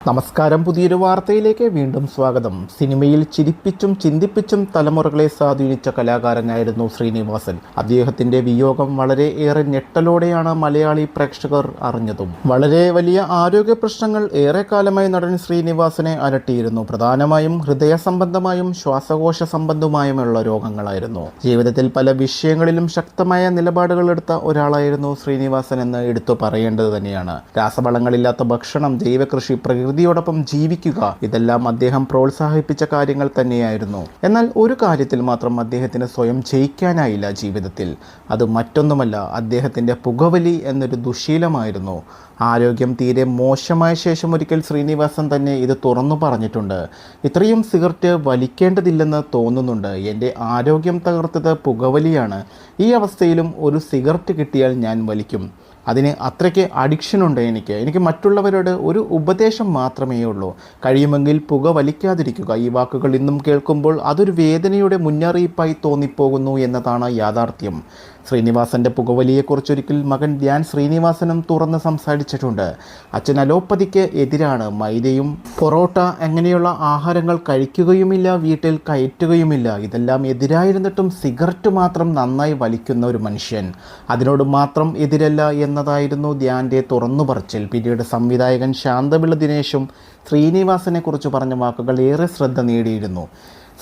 നമസ്കാരം. പുതിയൊരു വാർത്തയിലേക്ക് വീണ്ടും സ്വാഗതം. സിനിമയിൽ ചിരിപ്പിച്ചും ചിന്തിപ്പിച്ചും തലമുറകളെ സ്വാധീനിച്ച കലാകാരനായിരുന്നു ശ്രീനിവാസൻ. അദ്ദേഹത്തിന്റെ വിയോഗം വളരെ ഏറെ ഞെട്ടലോടെയാണ് മലയാളി പ്രേക്ഷകർ അറിഞ്ഞതും. വളരെ വലിയ ആരോഗ്യ പ്രശ്നങ്ങൾ ഏറെക്കാലമായി നടൻ ശ്രീനിവാസനെ അലട്ടിയിരുന്നു. പ്രധാനമായും ഹൃദയ സംബന്ധമായും ശ്വാസകോശ സംബന്ധമായുമുള്ള രോഗങ്ങളായിരുന്നു. ജീവിതത്തിൽ പല വിഷയങ്ങളിലും ശക്തമായ നിലപാടുകൾ എടുത്ത ഒരാളായിരുന്നു ശ്രീനിവാസൻ എന്ന് എടുത്തു പറയേണ്ടത് തന്നെയാണ്. രാസവളങ്ങളില്ലാത്ത ഭക്ഷണം ജൈവകൃഷി പ്രകൃതിയോടൊപ്പം ജീവിക്കുക. ഇതെല്ലാം അദ്ദേഹം പ്രോത്സാഹിപ്പിച്ച കാര്യങ്ങൾ തന്നെയായിരുന്നു. എന്നാൽ ഒരു കാര്യത്തിൽ മാത്രം അദ്ദേഹത്തിന് സ്വയം ജയിക്കാനായില്ല ജീവിതത്തിൽ. അത് മറ്റൊന്നുമല്ല അദ്ദേഹത്തിന്റെ പുകവലി എന്നൊരു ദുശീലമായിരുന്നു. ആരോഗ്യം തീരെ മോശമായ ശേഷം ഒരിക്കൽ ശ്രീനിവാസൻ തന്നെ ഇത് തുറന്നു പറഞ്ഞിട്ടുണ്ട്. ഇത്രയും സിഗരറ്റ് വലിക്കേണ്ടതില്ലെന്ന് തോന്നുന്നുണ്ട്. എന്റെ ആരോഗ്യം തകർത്തത് പുകവലിയാണ്. ഈ അവസ്ഥയിലും ഒരു സിഗരറ്റ് കിട്ടിയാൽ ഞാൻ വലിക്കും. അതിന് അത്രയ്ക്ക് അഡിക്ഷൻ ഉണ്ട് എനിക്ക്. എനിക്ക് മറ്റുള്ളവരോട് ഒരു ഉപദേശം മാത്രമേ ഉള്ളൂ. കഴിയുമെങ്കിൽ പുക വലിക്കാതിരിക്കുക. ഈ വാക്കുകൾ ഇന്നും കേൾക്കുമ്പോൾ അതൊരു വേദനയുടെ മുന്നറിയിപ്പായി തോന്നിപ്പോകുന്നു എന്നതാണ് യാഥാർത്ഥ്യം. ശ്രീനിവാസന്റെ പുകവലിയെക്കുറിച്ചൊരിക്കൽ മകൻ ധ്യാൻ ശ്രീനിവാസനും തുറന്ന് സംസാരിച്ചിട്ടുണ്ട്. അച്ഛൻ അലോപ്പതിക്ക് എതിരാണ്. മൈദയും പൊറോട്ട അങ്ങനെയുള്ള ആഹാരങ്ങൾ കഴിക്കുകയുമില്ല വീട്ടിൽ കയറ്റുകയുമില്ല. ഇതെല്ലാം എതിരായിരുന്നിട്ടും സിഗരറ്റ് മാത്രം നന്നായി വലിക്കുന്ന ഒരു മനുഷ്യൻ. അതിനോട് മാത്രം എതിരല്ല എന്നതായിരുന്നു ധ്യാന്റെ തുറന്നു പറച്ചിൽ. പിന്നീട് സംവിധായകൻ ശാന്തപിള്ള ദിനേശും ശ്രീനിവാസനെക്കുറിച്ച് പറഞ്ഞ വാക്കുകൾ ഏറെ ശ്രദ്ധ നേടിയിരുന്നു.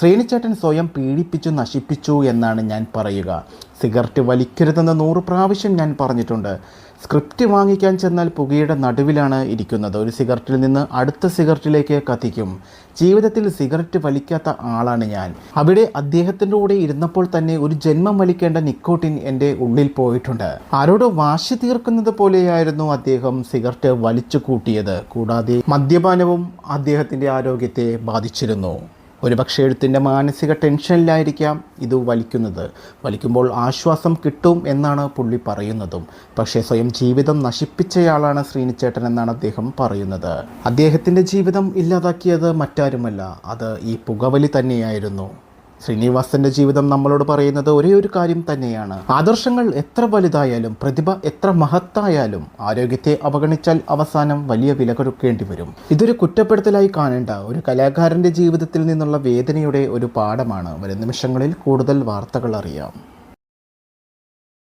ശ്രീനിച്ചേട്ടൻ സ്വയം പീഡിപ്പിച്ചു നശിപ്പിച്ചു എന്നാണ് ഞാൻ പറയുക. സിഗരറ്റ് വലിക്കരുതെന്ന് നൂറ് പ്രാവശ്യം ഞാൻ പറഞ്ഞിട്ടുണ്ട്. സ്ക്രിപ്റ്റ് വാങ്ങിക്കാൻ ചെന്നാൽ പുകയുടെ നടുവിലാണ് ഇരിക്കുന്നത്. ഒരു സിഗരറ്റിൽ നിന്ന് അടുത്ത സിഗരറ്റിലേക്ക് കത്തിക്കും. ജീവിതത്തിൽ സിഗരറ്റ് വലിക്കാത്ത ആളാണ് ഞാൻ. അവിടെ അദ്ദേഹത്തിന്റെ കൂടെ ഇരുന്നപ്പോൾ തന്നെ ഒരു ജന്മം വലിക്കേണ്ട നിക്കോട്ടിൻ എന്റെ ഉള്ളിൽ പോയിട്ടുണ്ട്. ആരോട് വാശി തീർക്കുന്നത് പോലെയായിരുന്നു അദ്ദേഹം സിഗരറ്റ് വലിച്ചു കൂട്ടിയത്. കൂടാതെ മദ്യപാനവും അദ്ദേഹത്തിന്റെ ആരോഗ്യത്തെ ബാധിച്ചിരുന്നു. ഒരുപക്ഷെ എഴുത്തിന്റെ മാനസിക ടെൻഷനിലായിരിക്കാം ഇത് വലിക്കുന്നത്. വലിക്കുമ്പോൾ ആശ്വാസം കിട്ടും എന്നാണ് പുള്ളി പറയുന്നതും. പക്ഷേ സ്വയം ജീവിതം നശിപ്പിച്ചയാളാണ് ശ്രീനിച്ചേട്ടൻ എന്നാണ് അദ്ദേഹം പറയുന്നത്. അദ്ദേഹത്തിന്റെ ജീവിതം ഇല്ലാതാക്കിയത് മറ്റാരുമല്ല അത് ഈ പുകവലി തന്നെയായിരുന്നു. ശ്രീനിവാസന്റെ ജീവിതം നമ്മളോട് പറയുന്നത് ഒരേ ഒരു കാര്യം തന്നെയാണ്. ആദർശങ്ങൾ എത്ര വലുതായാലും പ്രതിഭ എത്ര മഹത്തായാലും ആരോഗ്യത്തെ അവഗണിച്ചാൽ അവസാനം വലിയ വില കൊടുക്കേണ്ടി വരും. ഇതൊരു കുറ്റപ്പെടുത്തലായി കാണേണ്ട ഒരു കലാകാരന്റെ ജീവിതത്തിൽ നിന്നുള്ള വേദനയുടെ ഒരു പാഠമാണ്. വരും നിമിഷങ്ങളിൽ കൂടുതൽ വാർത്തകൾ അറിയാം.